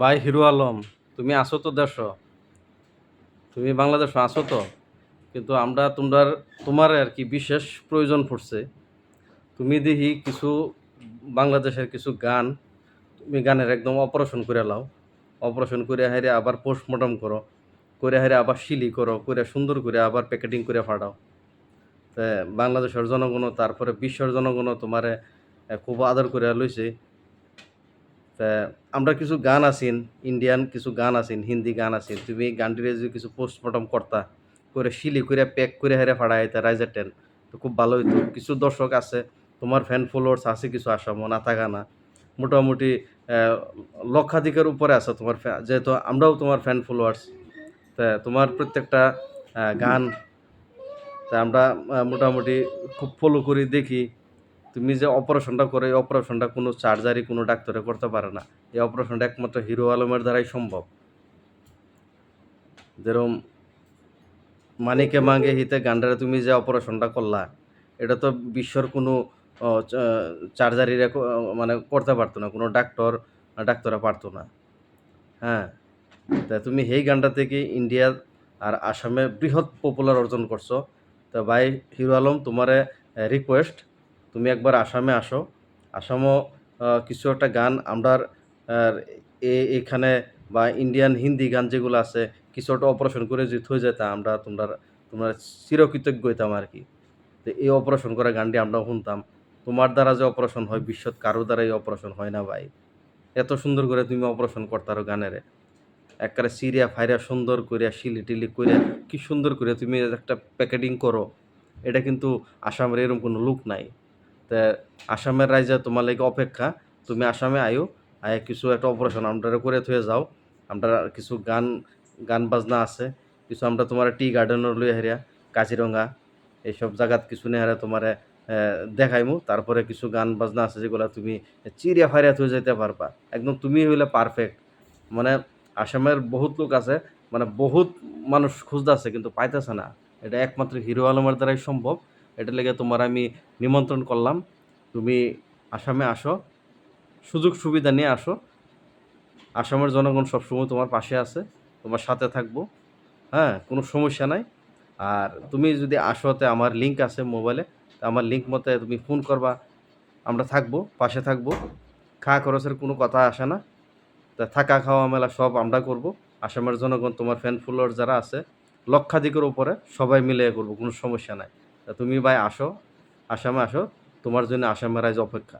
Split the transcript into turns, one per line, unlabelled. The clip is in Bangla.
ভাই হিরো আলম, তুমি আসো তো দেশ। তুমি বাংলাদেশ আসো তো। কিন্তু আমরা তোমার তোমার আর কি বিশেষ প্রয়োজন পড়ছে। তুমি দেখি কিছু বাংলাদেশের কিছু গান, তুমি গানের একদম অপারেশন করে লাও। অপারেশন করে হাইরে আবার পোস্টমর্টম করো। করে হাইরে আবার শিলি করো। করে সুন্দর করে আবার প্যাকেটিং করে ফাটাও। বাংলাদেশের জনগণ, তারপরে বিশ্বের জনগণ তোমারে খুব আদর করে লইছে। আমরা কিছু গান আছেন ইন্ডিয়ান কিছু গান আছেন হিন্দি গান আছেন। তুমি গানটিরে যদি কিছু পোস্টমর্টম করতা, করে শিলি, করে প্যাক করে হেরে ফাড়াই তা রাইজার টেন তো খুব ভালো হইতো। কিছু দর্শক আছে, তোমার ফ্যান ফলোয়ার্স আছে কিছু আসামো না থাকা না মোটামুটি লক্ষাধিকের উপরে আছে তোমার যেহেতু আমরাও তোমার ফ্যান ফলোয়ার্স তা তোমার প্রত্যেকটা গান, তা আমরা মোটামুটি খুব ফলো করি, দেখি। তুমি যে অপারেশনটা করে, এই অপারেশনটা কোনো সার্জারি কোনো ডাক্তারে করতে পারে না। এই অপারেশনটা একমাত্র হিরো আলমের দ্বারাই সম্ভব। যেরকম মানিকে মাগে হিতে গান্ডারে তুমি যে অপারেশনটা করলা, এটা তো বিশ্বর কোনো চার্জারিরা মানে করতে পারতো না, কোনো ডাক্তার ডাক্তাররা পারতো না। হ্যাঁ তা তুমি সেই গানটা থেকে ইন্ডিয়ার আর আসামে বৃহৎ পপুলার অর্জন করছ। তা ভাই, হিরো আলম, তোমারে রিকোয়েস্ট তুমি একবার আসামে আসো। আসামও কিছু একটা গান এ- এখানে বা ইন্ডিয়ান হিন্দি গান যেগুলো আছে, কিছু একটা অপারেশন করে যদি হয়ে যেত আমরা তোমরা তোমরা চিরকৃতজ্ঞ হইতাম আর কি। তো এই অপারেশন করা গানটি আমরা শুনতাম। তোমার দ্বারা যে অপারেশন হয়, বিশ্বত কারও দ্বারা এই অপারেশন হয় না ভাই। এত সুন্দর করে তুমি অপারেশন করতারো গানেরে। একবারে সিরিয়া ফাইরা সুন্দর করিয়া শিলি টিলি করিয়া কি সুন্দর করে তুমি একটা প্যাকেটিং করো। এটা কিন্তু আসামের এরকম কোনো লুক নাই। আসামের রাইজা তোমার লাগে অপেক্ষা। তুমি আসামে আয়ো, আয় কিছু একটা অপারেশন আমরা করে থয়ে যাও। আমরা কিছু গান গান বাজনা আছে। কিছু আমরা তোমার টি গার্ডেনের লই হারিয়া কাজিরঙ্গা এইসব জায়গাত কিছু নিয়ে হারে তোমার দেখাইমু। তারপরে কিছু গান বাজনা আছে যেগুলো তুমি চিরিয়া ফাইরিয়া থয়ে যেতে পারবা। একদম তুমি হইলে পারফেক্ট মানে আসামের বহুত লোক আছে মানে বহুত মানুষ খুঁজতেছে, কিন্তু পাইতেছে না। এটা একমাত্র হিরো আলমের দ্বারাই সম্ভব। এটা লেগে তোমার আমি নিমন্ত্রণ করলাম। তুমি আসামে আসো, সুযোগ সুবিধা নিয়ে আসো। আসামের জনগণ সবসময় তোমার পাশে আছে, তোমার সাথে থাকব হ্যাঁ কোনো সমস্যা নাই। আর তুমি যদি আসোতে, আমার লিঙ্ক আছে মোবাইলে আমার লিঙ্ক মতে তুমি ফোন করবা, আমরা থাকব, পাশে থাকব। খা খরচের কোনো কথা আসে না। তা থাকা খাওয়া মেলা সব আমরা করব। আসামের জনগণ, তোমার ফ্যান ফলোয়ার যারা আছে, লক্ষাধিকের উপরে সবাই মিলে করব, কোনো সমস্যা নাই। তা তুমি ভাই আসো আসামে আসো। তোমার জন্য আসামের রাইজ অপেক্ষা।